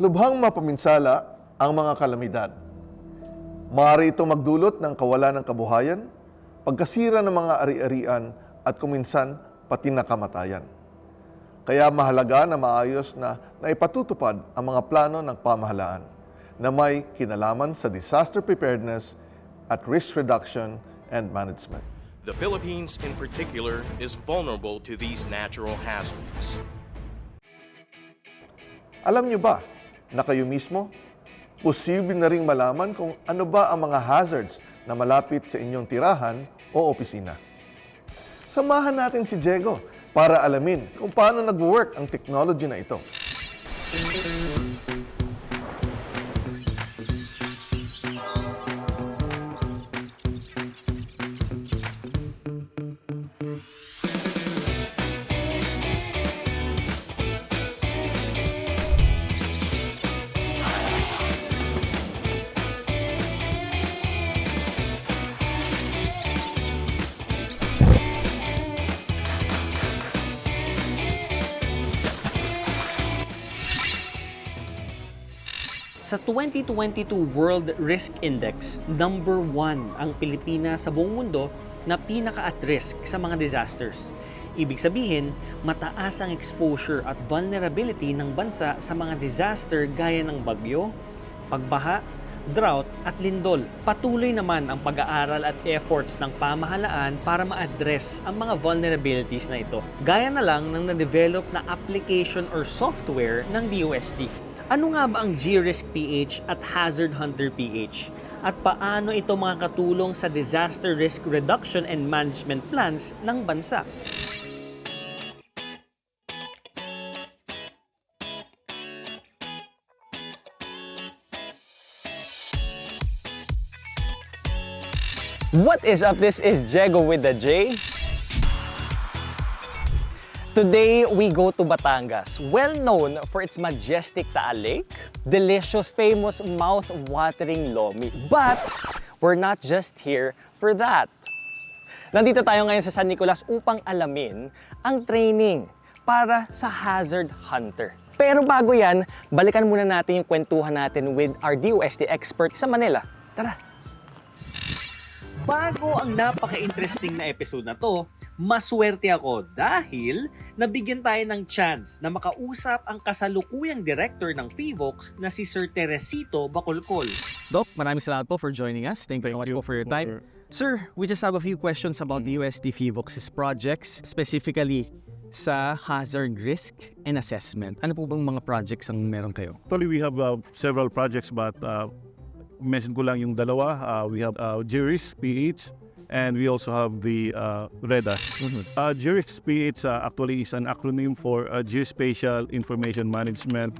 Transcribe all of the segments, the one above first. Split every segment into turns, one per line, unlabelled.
Lubhang mapaminsala ang mga kalamidad. Maaari itong magdulot ng kawalan ng kabuhayan, pagkasira ng mga ari-arian at kuminsan pati na kamatayan. Kaya mahalaga na maayos na naipatutupad ang mga plano ng pamahalaan na may kinalaman sa disaster preparedness at risk reduction and management.
The Philippines, in particular, is vulnerable to these natural hazards.
Alam niyo ba na kayo mismo, posible na ring malaman kung ano ba ang mga hazards na malapit sa inyong tirahan o opisina. Samahan natin si Diego para alamin kung paano nag-work ang technology na ito.
2022 World Risk Index, number one ang Pilipinas sa buong mundo na pinaka at risk sa mga disasters. Ibig sabihin, mataas ang exposure at vulnerability ng bansa sa mga disaster gaya ng bagyo, pagbaha, drought at lindol. Patuloy naman ang pag-aaral at efforts ng pamahalaan para ma-address ang mga vulnerabilities na ito. Gaya na lang ng na-develop na application or software ng DOST. Ano nga ba ang G-Risk PH at Hazard Hunter PH? At paano ito makakatulong sa disaster risk reduction and management plans ng bansa? What is up? This is Jego with the J. Today, we go to Batangas, well known for its majestic Taal Lake, delicious, famous, mouth-watering lomi. But, we're not just here for that. Nandito tayo ngayon sa San Nicolas upang alamin ang training para sa Hazard Hunter. Pero bago yan, balikan muna natin yung kwentuhan natin with our DOST expert sa Manila. Tara! Bago ang napaka-interesting na episode na to, maswerte ako dahil nabigyan tayo ng chance na makausap ang kasalukuyang director ng FIVOX na si Sir Teresito Bacolcol.
Doc, maraming salamat po for joining us. Thank, you so much po for your time. Sir, we just have a few questions about the USD FIVOX's projects, specifically sa hazard risk and assessment. Ano po bang mga projects ang meron kayo?
Actually, we have uh, several projects but uh, mention ko lang yung dalawa. Uh, we have uh, GRIS PH and we also have the uh, REDAS. Uh, GRIS PH uh, actually is an acronym for uh, Geospatial Information Management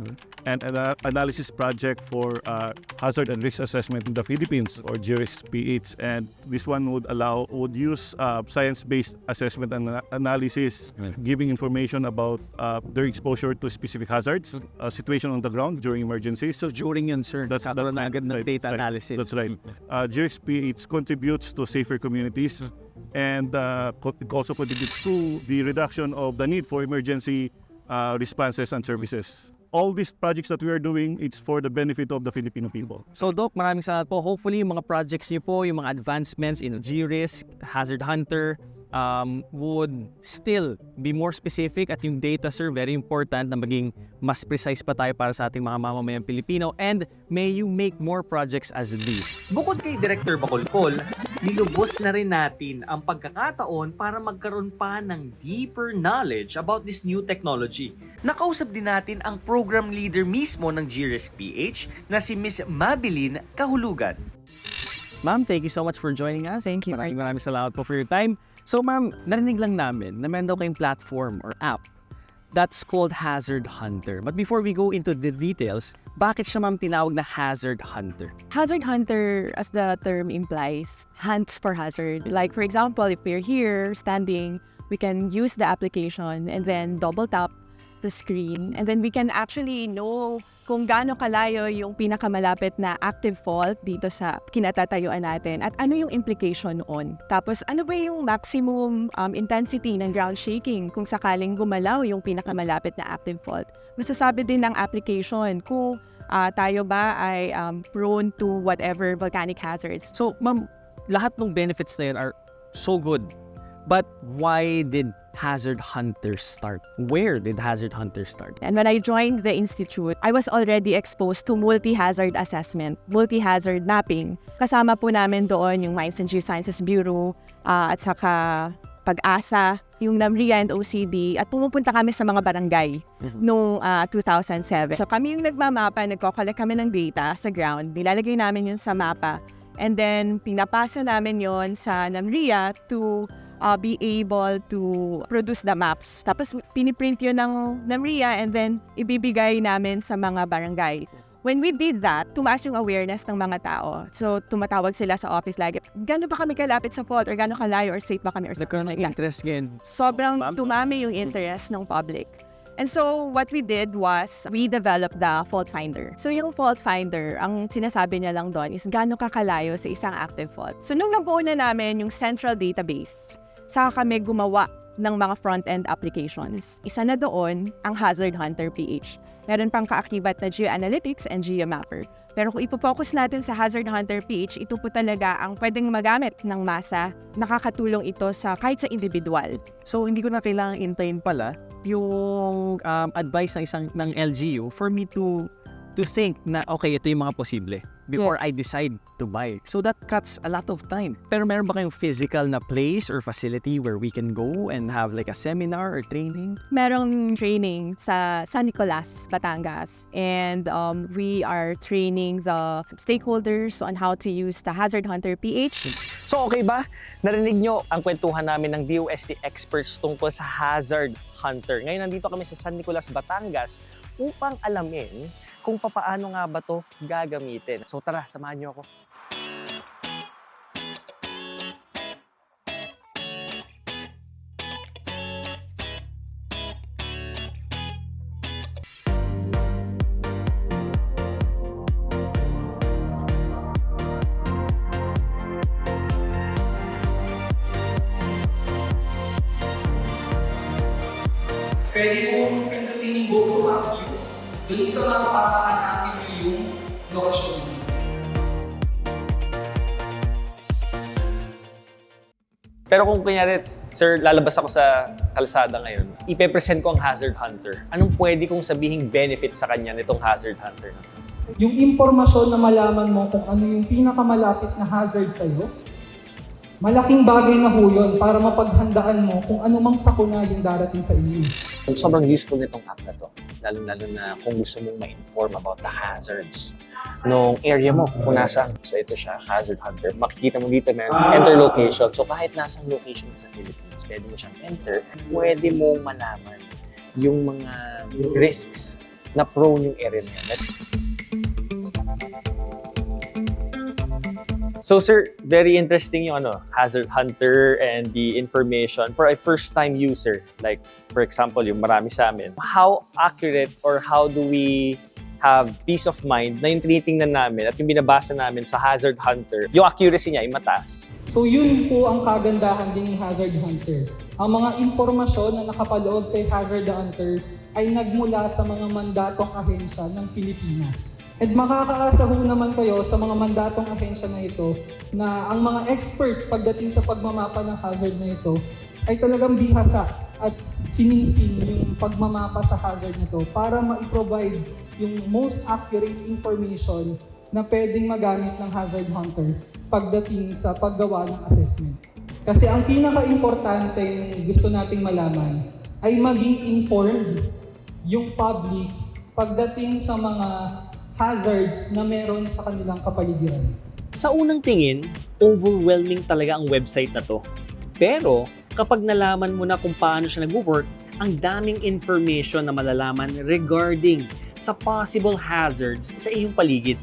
and an uh, analysis project for uh, hazard and risk assessment in the Philippines or GRIS PH. And this one would allow would use uh, science-based assessment and analysis, giving information about uh, their exposure to specific hazards, uh, situation on the ground during emergencies.
So during sir,
That's,
kakaroon
right,
agad
right,
data
right.
analysis.
That's right. Uh, GXP, it contributes to safer communities and uh, it also contributes to the reduction of the need for emergency uh, responses and services. All these projects that we are doing, it's for the benefit of the Filipino people.
So Doc, maraming salamat po. Hopefully, yung mga projects niyo po, yung mga advancements in G-Risk, Hazard Hunter, um, would still be more specific at yung data, sir, very important na maging mas precise pa tayo para sa ating mga mamamayang Pilipino and may you make more projects as these.
Bukod kay Director Bacolcol, nilubos na rin natin ang pagkakataon para magkaroon pa ng deeper knowledge about this new technology. Nakausap din natin ang program leader mismo ng GRISC PH na si Miss Mabilin Kahulugan.
Ma'am, thank you so much for joining us. Thank you. Maraming maraming salamat po for your time. So ma'am, narinig lang namin na meron daw kayong platform or app that's called Hazard Hunter. But before we go into the details, bakit siya ma'am tinawag na Hazard Hunter?
Hazard hunter, as the term implies, hunts for hazard. Like, for example, if we're here standing, we can use the application and then double tap the screen. And then we can actually know kung gaano kalayo yung pinakamalapit na active fault dito sa kinatatayuan natin at ano yung implication noon. Tapos ano ba yung maximum um, intensity ng ground shaking kung sakaling gumalaw yung pinakamalapit na active fault. Masasabi din ng application kung Ah, tayo ba ay um, prone to whatever volcanic hazards?
So, ma'am, lahat ng benefits na yun are so good. But why did Hazard Hunter start? Where did Hazard Hunter start?
And when I joined the institute, I was already exposed to multi-hazard assessment, multi-hazard mapping. Kasama po namin doon yung Mines and Geosciences Bureau ah, at saka Pag-asa, yung NAMRIA and OCD at pumupunta kami sa mga barangay noong ah, 2007. So kami yung nagmamapa, nagko-collect kami ng data sa ground, nilalagay namin yun sa mapa and then pinapasa namin yon sa NAMRIA to uh, be able to produce the maps. Tapos piniprint yun ng NAMRIA and then ibibigay namin sa mga barangay. When we did that, tumaas yung awareness ng mga tao. So, tumatawag sila sa office lagi, gano'n ba kami kalapit sa fault or gano'n kalayo or safe ba kami or
Nagkaroon ng
something like that.
interest ngayon.
Sobrang tumami yung interest ng public. And so, what we did was, we developed the fault finder. So, yung fault finder, ang sinasabi niya lang doon is gano'n kakalayo sa isang active fault. So, nung nabuo na namin yung central database, saka kami gumawa ng mga front-end applications. Isa na doon, ang Hazard Hunter PH. Meron pang kaakibat na Geoanalytics and Geomapper. Pero kung ipopokus natin sa Hazard Hunter PH, ito po talaga ang pwedeng magamit ng masa. Nakakatulong ito sa kahit sa individual.
So, hindi ko na kailangang intayin pala yung um, advice ng isang ng LGU for me to to think na okay, ito yung mga posible before I decide to buy. So that cuts a lot of time. Pero meron ba kayong physical na place or facility where we can go and have like a seminar or training?
Merong training sa San Nicolas, Batangas. And um, we are training the stakeholders on how to use the Hazard Hunter PH.
So okay ba? Narinig nyo ang kwentuhan namin ng DOST experts tungkol sa Hazard Hunter. Ngayon nandito kami sa San Nicolas, Batangas upang alamin kung papaano nga ba to gagamitin. So tara, samahan nyo ako. Kung kunyari, sir, lalabas ako sa kalsada ngayon, ipe-present ko ang Hazard Hunter. Anong pwede kong sabihing benefit sa kanya nitong Hazard Hunter na to?
Yung impormasyon na malaman mo kung ano yung pinakamalapit na hazard sa'yo, malaking bagay na ho yun para mapaghandaan mo kung ano mang sakuna yung darating sa iyo.
Sobrang useful nitong app na to. Lalo-lalo na kung gusto mong ma-inform about the hazards nung area mo kung nasaan. So ito siya, Hazard Hunter. Makikita mo dito na enter location. So kahit nasang location sa Philippines, pwede mo siyang enter. Pwede mong malaman yung mga risks na prone yung area na yan. So sir, very interesting yung ano, Hazard Hunter and the information for a first-time user. Like, for example, yung marami sa amin. How accurate or how do we have peace of mind na yung tinitingnan namin at yung binabasa namin sa Hazard Hunter, yung accuracy niya ay mataas.
So yun po ang kagandahan din ni Hazard Hunter. Ang mga impormasyon na nakapaloob kay Hazard Hunter ay nagmula sa mga mandatong ahensya ng Pilipinas. At makakaasa ho naman kayo sa mga mandatong ahensya na ito na ang mga expert pagdating sa pagmamapa ng hazard na ito ay talagang bihasa at sinising yung pagmamapa sa hazard na ito para ma-provide yung most accurate information na pwedeng magamit ng hazard hunter pagdating sa paggawa ng assessment. Kasi ang pinaka-importante gusto nating malaman ay maging informed yung public pagdating sa mga hazards na meron sa kanilang kapaligiran.
Sa unang tingin, overwhelming talaga ang website na to. Pero kapag nalaman mo na kung paano siya nag-work, ang daming information na malalaman regarding sa possible hazards sa iyong paligid.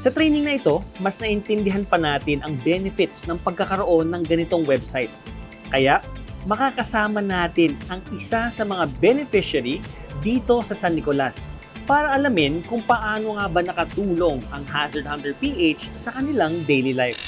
Sa training na ito, mas naintindihan pa natin ang benefits ng pagkakaroon ng ganitong website. Kaya, makakasama natin ang isa sa mga beneficiary dito sa San Nicolas para alamin kung paano nga ba nakatulong ang Hazard Hunter PH sa kanilang daily life.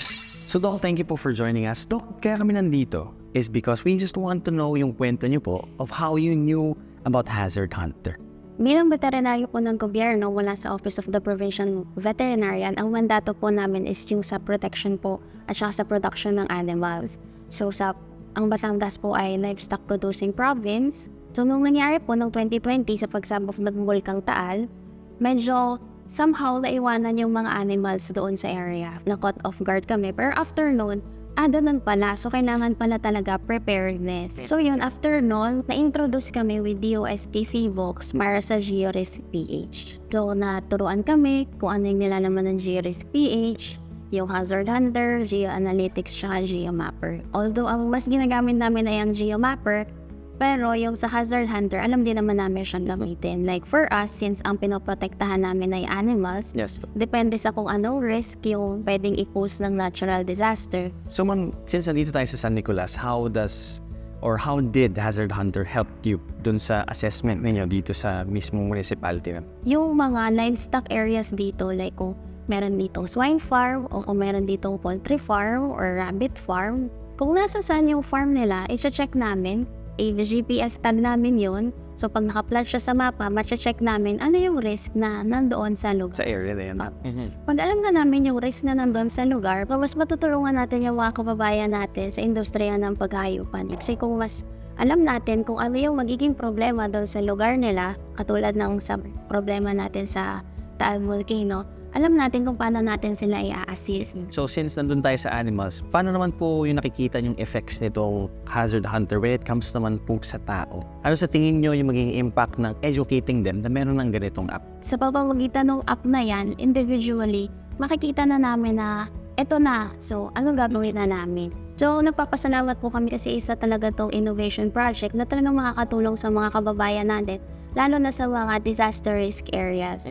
So Doc, thank you po for joining us. Doc, kaya kami nandito is because we just want to know yung kwento niyo po of how you knew about Hazard Hunter.
Bilang veterinaryo po ng gobyerno mula sa Office of the Provincial Veterinarian, ang mandato po namin is yung sa protection po at saka sa production ng animals. So sa ang Batangas po ay livestock producing province. So nung nangyari po noong 2020 sa pagsabog ng Bulkang Taal, medyo somehow naiwanan yung mga animals doon sa area. Na-caught off guard kami. Pero after noon, ah, ganun pala. So, kailangan pala talaga preparedness. So, yun, after noon, na-introduce kami with DOSP FIVOX para sa GeoRisk PH. So, naturuan kami kung ano yung nilalaman ng GeoRisk PH, yung Hazard Hunter, GeoAnalytics, tsaka GeoMapper. Although, ang mas ginagamit namin ay ang GeoMapper, pero yung sa Hazard Hunter, alam din naman namin siyang gamitin. Like for us, since ang pinoprotektahan namin ay animals,
Yes.
depende sa kung anong risk yung pwedeng i-pose ng natural disaster.
So ma'am, since nandito tayo sa San Nicolas, how does or how did Hazard Hunter help you dun sa assessment ninyo dito sa mismong municipality? ma'am?
Yung mga livestock areas dito, like kung meron ditong swine farm o kung meron ditong poultry farm or rabbit farm, kung nasa saan yung farm nila, i-check namin. I-GPS tag namin yun. So pag naka-plot siya sa mapa, matcha-check namin ano yung risk na nandoon sa lugar.
Sa area na yun.
Ah.
Mhm.
Pag alam na namin yung risk na nandun sa lugar, mas matutulungan natin yung mga kababayan natin sa industriya ng paghayupan. Kasi kung mas alam natin kung ano yung magiging problema doon sa lugar nila, katulad ng sa problema natin sa Taal Volcano, alam natin kung paano natin sila i-assist.
So since nandun tayo sa animals, paano naman po yung nakikita yung effects nitong Hazard Hunter when it comes naman po sa tao? Ano sa tingin nyo yung magiging impact ng educating them na meron ng ganitong app?
Sa pamamagitan ng app na yan, individually, makikita na namin na eto na. So, anong gagawin na namin? So, nagpapasalamat po kami kasi isa talaga tong innovation project na talagang makakatulong sa mga kababayan natin, lalo na sa mga disaster risk areas.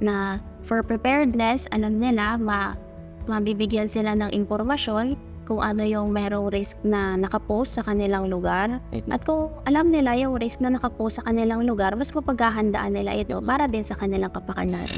Na for preparedness, alam nila, ma mabibigyan sila ng impormasyon kung ano yung merong risk na nakapost sa kanilang lugar. At kung alam nila yung risk na nakapost sa kanilang lugar, mas mapaghahandaan nila ito para din sa kanilang kapakanan.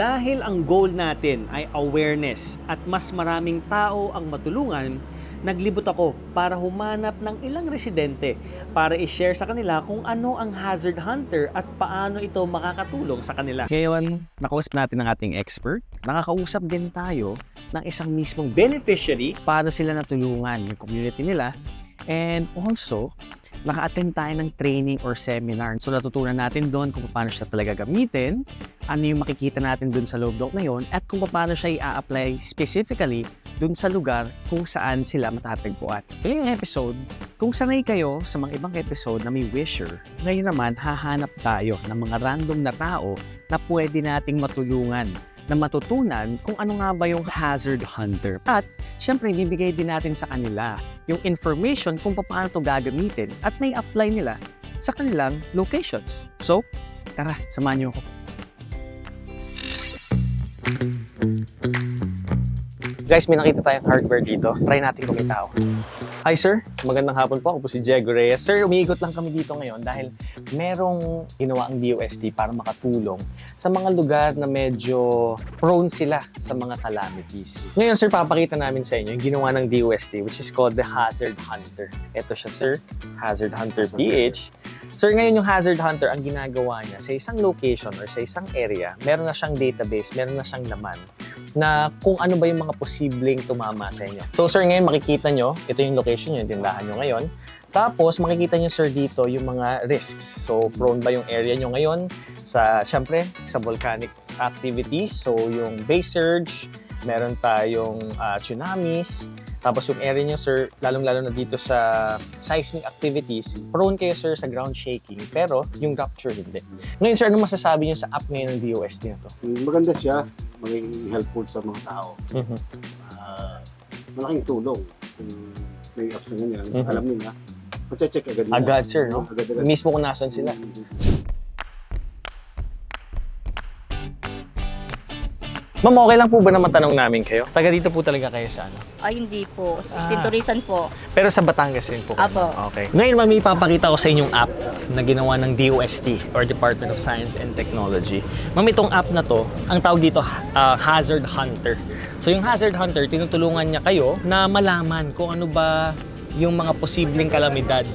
Dahil ang goal natin ay awareness at mas maraming tao ang matulungan, naglibot ako para humanap ng ilang residente para i-share sa kanila kung ano ang Hazard Hunter at paano ito makakatulong sa kanila.
Ngayon, nakausap natin ang ating expert. Nakakausap din tayo ng isang mismong
Beneficiary,
paano sila natulungan yung community nila. And also, naka-attend tayo ng training or seminar. So natutunan natin doon kung paano siya talaga gamitin, ano yung makikita natin doon sa loob doon na yun, at kung paano siya i-apply specifically doon sa lugar kung saan sila matatagpuan. Ngayong episode, kung sanay kayo sa mga ibang episode na may wisher, ngayon naman hahanap tayo ng mga random na tao na pwede nating matulungan na matutunan kung ano nga ba yung hazard hunter. At syempre, bibigay din natin sa kanila yung information kung paano to gagamitin at may apply nila sa kanilang locations. So, tara, samahan niyo ako. Guys, may nakita tayong hardware dito. Try natin kumitaw. Hi sir, magandang hapon po. Ako po si Diego Reyes. Sir, umiikot lang kami dito ngayon dahil merong ginawa ang DOST para makatulong sa mga lugar na medyo prone sila sa mga calamities. Ngayon sir, papakita namin sa inyo yung ginawa ng DOST which is called the Hazard Hunter. Ito siya sir, Hazard Hunter PH. Sir, ngayon yung Hazard Hunter, ang ginagawa niya sa isang location or sa isang area, meron na siyang database, meron na siyang laman na kung ano ba yung mga posibleng tumama sa inyo. So sir, ngayon makikita nyo, ito yung location nyo, yung tindahan nyo ngayon. Tapos makikita nyo sir dito yung mga risks. So prone ba yung area nyo ngayon sa, syempre, sa volcanic activities. So yung base surge, meron tayong ah, tsunamis, tapos yung area nyo, sir, lalong-lalo na dito sa seismic activities, prone kayo, sir, sa ground shaking, pero yung rupture hindi. Ngayon, sir, ano masasabi nyo sa app ngayon ng DOST na to?
maganda siya, magiging helpful sa mga tao.
Mhm.
Ah, malaking tulong kung may apps na ganyan.
Mhm.
Alam nila, check agad nila.
Agad, sir, no?
Agad-agad.
Mismo kung nasan sila. Ma'am, okay lang po ba na matanong namin kayo? Taga dito po talaga kayo sa ano?
Ay, hindi po.
Ah.
Sinturisan po.
Pero sa Batangas din po. kayo?
Apo.
Okay. Ngayon, ma'am, ipapakita ko sa inyong app na ginawa ng DOST or Department of Science and Technology. Ma'am, itong app na to, ang tawag dito, ah, Hazard Hunter. So, yung Hazard Hunter, tinutulungan niya kayo na malaman kung ano ba yung mga posibleng kalamidad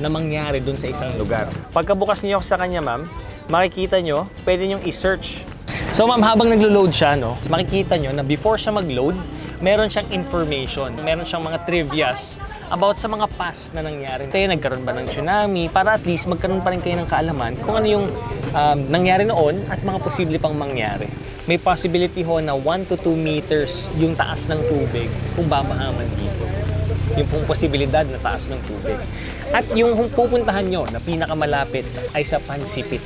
na mangyari dun sa isang lugar. Pagkabukas niyo sa kanya, ma'am,
makikita nyo, pwede nyo i-search. So ma'am, habang naglo-load siya, no, makikita nyo na before siya mag-load, meron siyang information, meron siyang mga trivias about sa mga past na nangyari. Kaya nagkaroon ba ng tsunami para at least magkaroon pa rin kayo ng kaalaman kung ano yung um, nangyari noon at mga posible pang mangyari. May possibility ho na 1 to 2 meters yung taas ng tubig kung babahaman dito. Yung pong posibilidad na taas ng tubig. At yung pupuntahan nyo na pinakamalapit ay sa Pansipit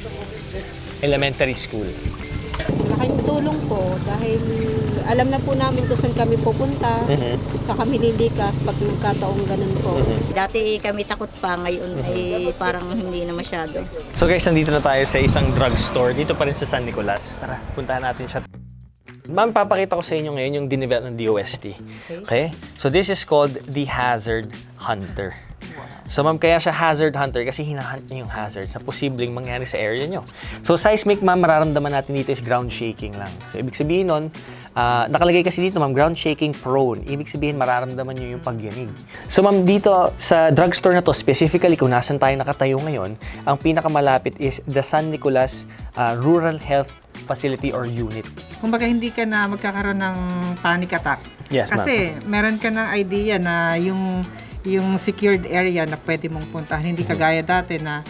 Elementary School.
Tulong po dahil alam na po namin kung saan kami pupunta, sa kami lilikas pag nagkataong ganun po.
Dati kami takot pa, ngayon ay parang hindi na masyado.
So guys, nandito na tayo sa isang drugstore dito pa rin sa San Nicolas. Tara, puntahan natin siya. Ma'am, papakita ko sa inyo ngayon yung dinevelop ng DOST. Okay? So this is called the Hazard Hunter. So ma'am, kaya siya hazard hunter kasi hinahunt niya yung hazard sa posibleng mangyari sa area nyo. So seismic ma'am, mararamdaman natin dito is ground shaking lang. So ibig sabihin nun, ah, nakalagay kasi dito ma'am, ground shaking prone. Ibig sabihin, mararamdaman nyo yung pagyanig. So ma'am, dito sa drugstore na to, specifically kung nasan tayo nakatayo ngayon, ang pinakamalapit is the San Nicolas ah, Rural Health Facility or Unit.
kumbaga hindi ka na magkakaroon ng panic attack.
Yes.
Kasi meron ka ng idea na yung yung secured area na pwede mong puntahan. Hindi kagaya dati na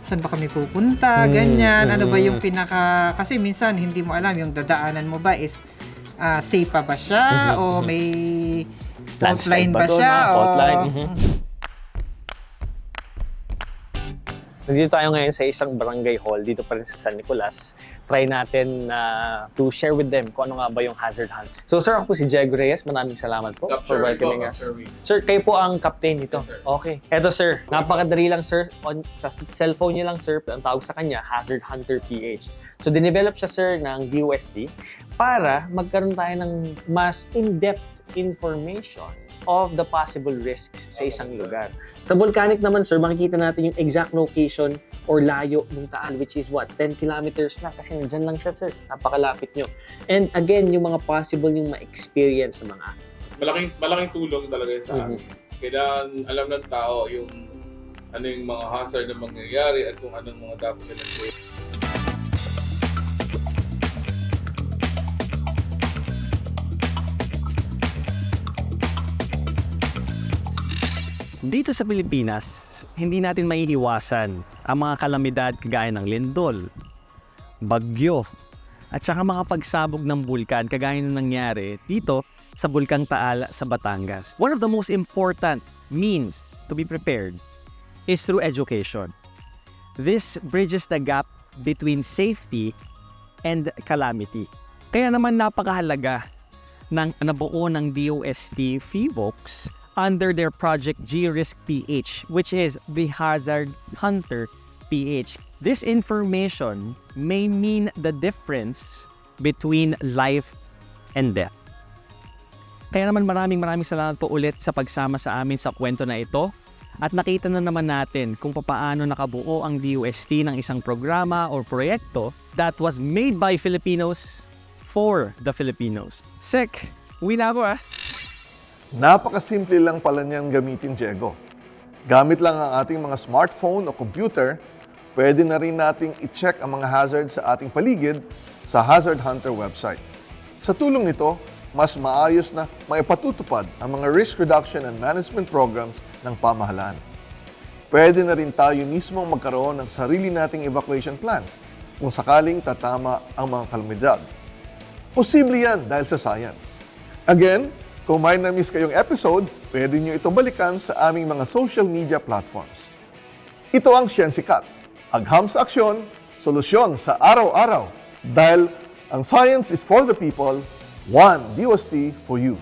saan ba kami pupunta,
Mm,
ganyan. Ano ba
mm.
yung pinaka... Kasi minsan hindi mo alam yung dadaanan mo ba is ah, safe pa ba siya o may fault line
ba
siya?
ma'am? Fault
o-
line, Nandito tayo ngayon sa isang barangay hall dito pa rin sa San Nicolas. Try natin na to share with them kung ano nga ba yung hazard hunt. So sir, ako po si Diego Reyes. Maraming salamat po for welcoming us. Sir, kayo po ang captain nito. Okay. Eto sir, napakadali lang sir. On, sa cellphone niyo lang sir, ang tawag sa kanya, Hazard Hunter PH. So dinevelop siya sir ng DOST para magkaroon tayo ng mas in-depth information of the possible risks sa isang lugar. Sa volcanic naman, sir, makikita natin yung exact location or layo ng taal, which is what? 10 kilometers lang kasi nandyan lang siya, sir. Napakalapit nyo. And again, yung mga possible yung ma-experience sa mga
malaking malaking tulong talaga yun sa amin. Kailangan alam ng tao yung ano yung mga hazard na mangyayari at kung anong mga dapat na gawin.
Dito sa Pilipinas, hindi natin maiiwasan ang mga kalamidad kagaya ng lindol, bagyo, at saka mga pagsabog ng bulkan kagaya ng nangyari dito sa Bulkang Taal sa Batangas. One of the most important means to be prepared is through education. This bridges the gap between safety and calamity. Kaya naman napakahalaga ng nabuo ng DOST FIVOX under their project G-Risk PH, which is the Hazard Hunter PH. This information may mean the difference between life and death. Kaya naman maraming maraming salamat po ulit sa pagsama sa amin sa kwento na ito. At nakita na naman natin kung papaano nakabuo ang DOST ng isang programa o proyekto that was made by Filipinos for the Filipinos. Sek, uwi na ako ah.
Napakasimple lang pala niyang gamitin, Diego. Gamit lang ang ating mga smartphone o computer, pwede na rin nating i-check ang mga hazards sa ating paligid sa Hazard Hunter website. Sa tulong nito, mas maayos na maipatutupad ang mga risk reduction and management programs ng pamahalaan. Pwede na rin tayo mismo magkaroon ng sarili nating evacuation plan kung sakaling tatama ang mga kalamidad. Posible yan dahil sa science. Again, kung may na-miss kayong episode, pwede nyo ito balikan sa aming mga social media platforms. Ito ang Siyensikat. Agham sa aksyon, solusyon sa araw-araw. Dahil ang science is for the people, one DOST for you.